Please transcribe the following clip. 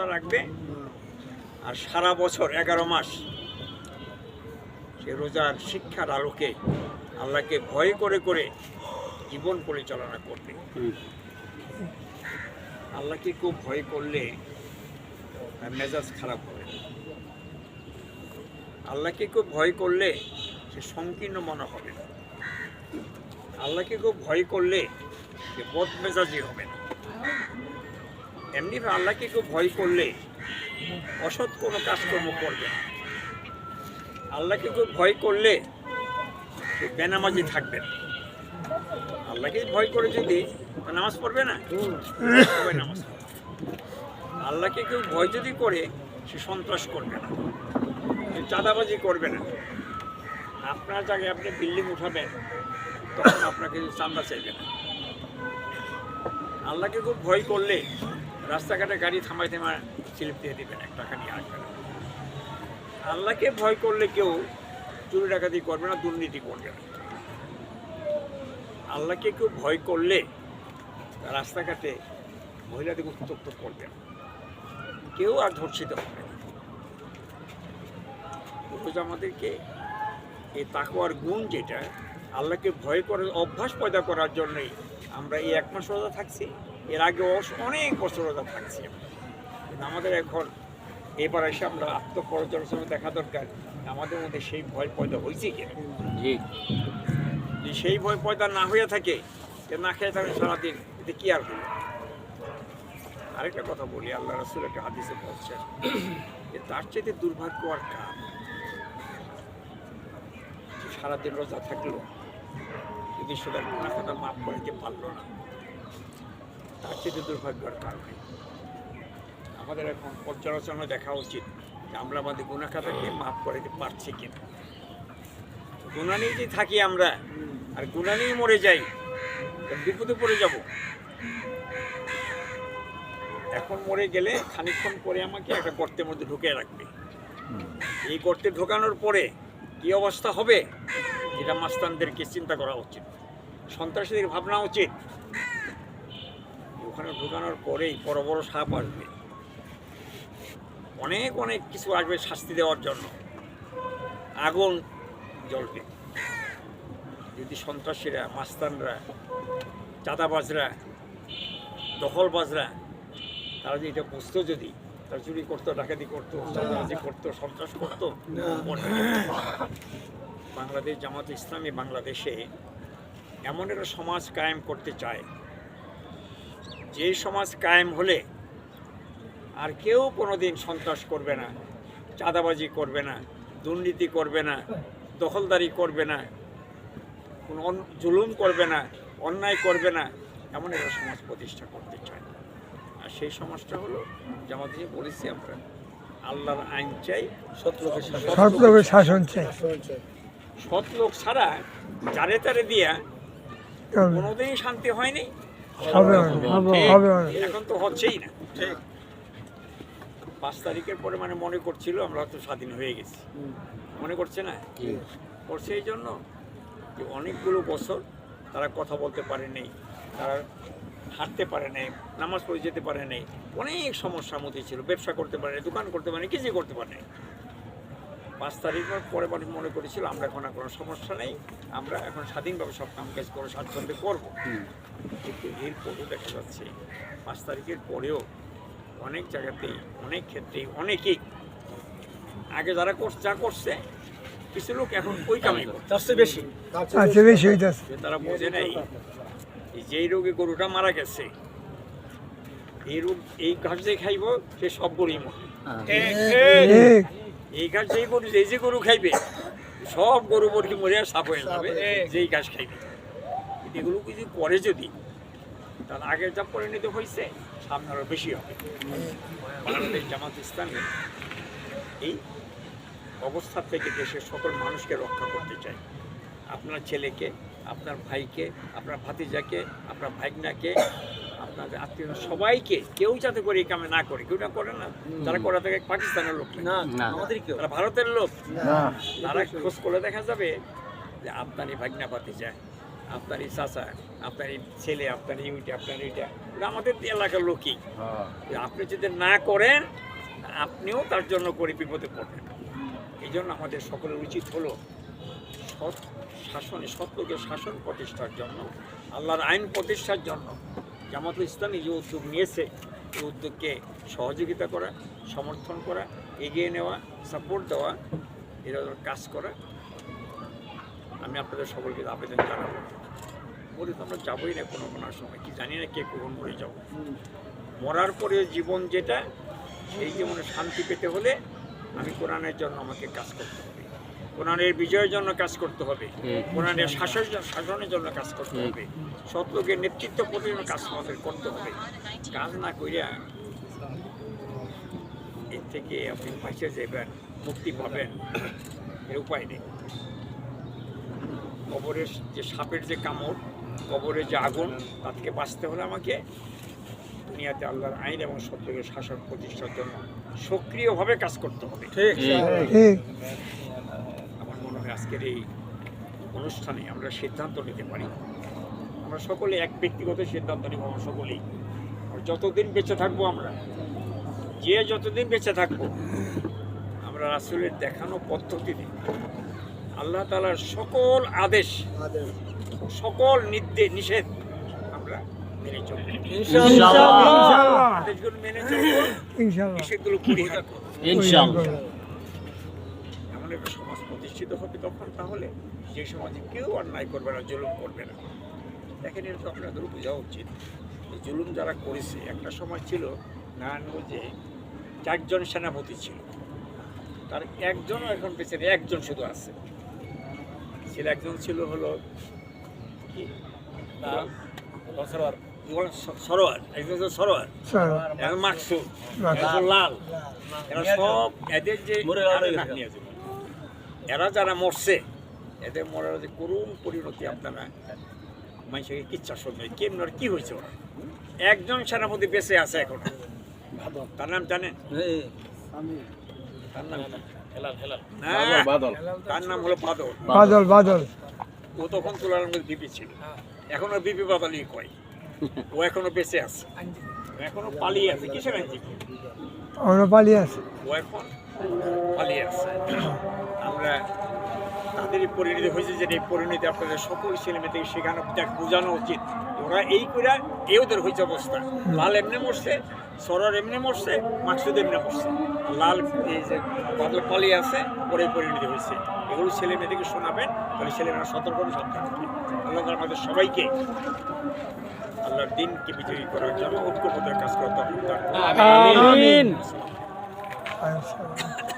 রোজা রাখবে। আর সারা বছর এগারো মাস সে রোজার শিক্ষার আলোকে আল্লাহকে ভয় করে করে জীবন পরিচালনা করবে। আল্লাহকে খুব ভয় করলে মেজাজ খারাপ হবে আল্লাহকে খুব ভয় করলে সে সংকীর্ণ মনে হবে আল্লাহকে খুব ভয় করলে সে বদ মেজাজি হবে না। এমনি আল্লাহকে কেউ ভয় করলে, অসৎ কোনো কাজকর্ম করবে না। আল্লাহকে কেউ ভয় করলে বেনামাজি থাকবে আল্লাহকে ভয় করে যদি নামাজ পড়বে না? নামাজ আল্লাহকে কেউ ভয় যদি করে, সে সন্ত্রাস করবে না। সে চাঁদাবাজি করবে না। আপনার জায়গায় আপনি বিল্ডিং উঠাবেন, তখন আপনাকে চান্দা চাইবে না। আল্লাহকে খুব ভয় করলে রাস্তাঘাটে গাড়ি থামাই থামায় স্লিপ দিয়ে দিবেন, এক টাকা নিয়ে আসবেন আল্লাহকে ভয় করলে কেউ চুরি ডাকাতি করবে না, দুর্নীতি করবে না। আল্লাহকে কেউ ভয় করলে রাস্তাঘাটে মহিলাদের উত্তপ্ত করবে না। কেউ আর ধর্ষিত হবে না। আমাদেরকে এই তাকওয়ার গুণ যেটা, আল্লাহকে ভয় করে, অভ্যাস পয়দা করার জন্যই আমরা এই এক মাস রোজা থাকছি। এর আগে অনেক বছর রোজা থাকছি। কিন্তু আমাদের এখন এবার এসে আমরা আত্মপর্যালোচনা দেখা দরকার। আমাদের মধ্যে সেই ভয় পয়দা হয়েছে কিনা যে সেই ভয় পয়দা না হয়ে থাকে যে না খেয়ে থাকে সারাদিন এতে কি আর হলো আরেকটা কথা বলি আল্লাহ রসুল একটা হাদিসে বলছেন যে তার চাইতে দুর্ভাগ্য আর যে সারাদিন রোজা থাকল যদি সেটা গুণা কথা মাফ করতে পারল না। তার চাইতে দুর্ভাগ্য আর কার নেই আমাদের এখন পর্যালোচনা দেখা উচিত যে আমরা আমাদের গুণা খাতাকে মাফ করে পারছি কিনা। গুণা যদি থাকি আমরা, আর গুণা নিয়ে মরে যাই বিপদে পড়ে যাব। এখন মরে গেলে খানিকক্ষণ পরে আমাকে একটা গর্তের মধ্যে ঢুকিয়ে রাখবে। এই গর্তে ঢোকানোর পরে কি অবস্থা হবে, এটা মাস্তানদেরকে চিন্তা করা উচিত। সন্ত্রাসীদের ভাবনা উচিত ওখানে ঢোকানোর পরেই বড় বড় সাপ আসবে। অনেক অনেক কিছু আসবে শাস্তি দেওয়ার জন্য। আগুন জ্বলবে যদি সন্ত্রাসীরা, মাস্তানরা, চাঁদাবাজরা, দখলবাজরা, তারা যদি এটা বুঝতো যদি, তারা চুরি করতো, ডাকাতি করতো, চাঁদাবাজি করতো, সন্ত্রাস করতো বাংলাদেশ জামাত ইসলামী বাংলাদেশে এমন একটা সমাজ কায়েম করতে চায় যে সমাজ কায়েম হলে আর কেউ কোনো দিন সন্ত্রাস করবে না চাঁদাবাজি করবে না দুর্নীতি করবে না দখলদারি করবে না কোনো অন- জুলুম করবে না অন্যায় করবে না এমন একটা সমাজ প্রতিষ্ঠা করতে চায়। আর সেই সমাজটা হলো যেমন যে বলেছি আমরা আল্লাহর আইন চাই সৎ লোকের সাথে সৎ লোকের শাসন চাই। সৎ লোক ছাড়া যারে তারে দিয়া। কোনোদিনই শান্তি হয়নি। হবে হবে এখন তো হচ্ছেই না। ঠিক। পাঁচ তারিখের পরে মানে মনে করছিল আমরা হয়তো স্বাধীন হয়ে গেছি। মনে করছে না? করছে এই জন্য যে অনেকগুলো বছর তারা কথা বলতে পারে নেই তারা হাঁটতে পারে নাই নামাজ পড়ে যেতে পারে নাই অনেক সমস্যার মধ্যে ছিল ব্যবসা করতে পারে দোকান করতে পারে কিছুই করতে পারে নাই। পাঁচ তারিখের পরে মানুষ মনে করেছিল আমরা এখন আর কোনো সমস্যা নেই আমরা এখন স্বাধীনভাবে সব কাম কাজ করে স্বাচ্ছন্দ্যে করব। কিন্তু এরপরেও দেখা যাচ্ছে পাঁচ তারিখের পরেও অনেক জায়গাতেই অনেক ক্ষেত্রেই অনেকেই আগে যারা করছে যা করছে কিছু লোক এখন ওই কামাই করছে। তার চেয়ে বেশি। আচ্ছা বেশি হইতেছে। তারা বোঝে নাই এই যেই রোগে গরুটা মারা গেছে এই রোগ এই ঘাস যে খাইব সে সব গরুই মরে ঠিক এই ঘাস যেই গরু যেই যে গরু খাইবে সব গরু মুরগি মরে সাপ হয়ে যাবে। যেই ঘাস খাইবে। এগুলো কিছু করে যদি তার আগে যা পরিণত হয়েছে সামনে আরও বেশি হবে। বাংলাদেশ জামাত ইসলামী এই অবস্থা থেকে দেশের সকল মানুষকে রক্ষা করতে চাই। আপনার ছেলেকে আপনার ভাইকে আপনার ভাতিজাকে আপনার ভাইগনাকে আপনার আত্মীয় সবাইকে কেউ যাতে করে এই কামে না করে কেউ না করে না। তারা করা থেকে পাকিস্তানের লোক না। আমাদের কেউ? তারা ভারতের লোক? না। তারা খোঁজ করে দেখা যাবে যে আফগানি ভাগনা ভাতিজা আপনার এই চাচা আপনার এই ছেলে আপনার এই ওইটা আপনার এইটা আমাদের এলাকার লোকই। আপনি যদি না করেন আপনিও তার জন্য করে বিপদে পড়বেন। এই জন্য আমাদের সকলের উচিত হলো সৎ শাসনে সৎ লোকের শাসন প্রতিষ্ঠার জন্য আল্লাহর আইন প্রতিষ্ঠার জন্য জামাতুল ইসলাম যে উদ্যোগ নিয়েছে। এই উদ্যোগকে সহযোগিতা করা, সমর্থন করা, এগিয়ে নেওয়া সাপোর্ট দেওয়া, এরা কাজ করা। আমি আপনাদের সকলকে আবেদন জানাব। বলি তো আমরা যাবোই না কোনো কোনো সময়, কি জানি না কে কখন মরে যাব। মরার পরে জীবন যেটা, সেই জীবনে শান্তি পেতে হলে আমি কোরআনের জন্য আমাকে কাজ করতে হবে। কোরআনের বিজয়ের জন্য কাজ করতে হবে। কোরআনের শাসন শাসনের জন্য কাজ করতে হবে। লোকের নেতৃত্ব প্রতিদিন কাজ আমাদের করতে হবে। কাজ না করিয়া এর থেকে আপনি পাশে যাবেন মুক্তি পাবেন এর উপায় নেই। কবরের যে সাপের যে কামড় কবরের যে আগুন তার থেকে বাঁচতে হলে আমাকে দুনিয়াতে আল্লাহর আইন এবং সত্যকে শাসন প্রতিষ্ঠার জন্য সক্রিয়ভাবে কাজ করতে হবে। ঠিক। আজকের এই অনুষ্ঠানে আমরা সিদ্ধান্ত নিতে পারি। আমরা সকলে এক ব্যক্তিগত সিদ্ধান্ত নিব আমরা সকলেই। যতদিন বেঁচে থাকব আমরা যে যতদিন বেঁচে থাকব আমরা রাসুলের দেখানো পদ্ধতিতে আল্লাহ তালার সকল আদেশ সকল নির্দেশ নিষেধ আমরা মেনে চলবো। ইনশাআল্লাহ। আদেশগুলো মেনে চলবো। নিষেধগুলো পরিহার করব। ইনশাআল্লাহ। এমন একটা সমাজ প্রতিষ্ঠিত হবে তখন তাহলে যে সমাজে কেউ অন্যায় করবে না জুলুম করবে না। দেখেন এটা তো আপনাদেরও বোঝা উচিত? জুলুম যারা করেছে একটা সময় ছিল নারায়ণগঞ্জে চারজন সেনাপতি ছিল। তার একজনও এখন বেঁচে নেই, একজন শুধু আছে। ছিল একজন ছিল হলো কি? সরোয়ার। একজন ছিল সরোয়ার। মাকসুদ। লাল। এরা সব এদের যে। এরা যারা মরছে এদের মরার যে করুণ পরিণতি আপনারা মানুষকে কিচ্ছা শুনবে কেমন আর কি হয়েছে ওরা? একজন সেনাপতি বেঁচে আছে এখন। তার নাম জানেন? তার নাম বাদল তার নাম হলো বাদল। বাদল বাদল। ও তখন তুলার মধ্যে বিপি ছিল। এখন আর বিপি বাদালি কয়। ও এখনও বেঁচে আছে। এখনও পালিয়ে আছে। কিসের আইনজীবী? পালিয়ে আছে। ও এখন পালিয়ে আছে আমরা তাদেরই পরিণতি হয়েছে যে এই পরিণতি আপনাদের সকল ছেলে মেয়েদেরকে শেখানো দেখ বোঝানো উচিত। ওরা এই করে এই ওদের হয়েছে অবস্থা। লাল এমনি মরছে সরার এমনি মরছে মাকসুদ এমনি মরছে। লাল এই যে বাদল পালিয়ে আছে ওরাই পরিণতি হয়েছে। এগুলো ছেলে মেয়েদেরকে শোনাবেন তাহলে ছেলেমেয়েরা সতর্ক হবে, সাবধান আল্লাহ আমাদের সবাইকে আল্লাহর দিনকে বিজয়ী করার জন্য ঐক্যবদ্ধ কাজ করার তখন আমিন আচ্ছা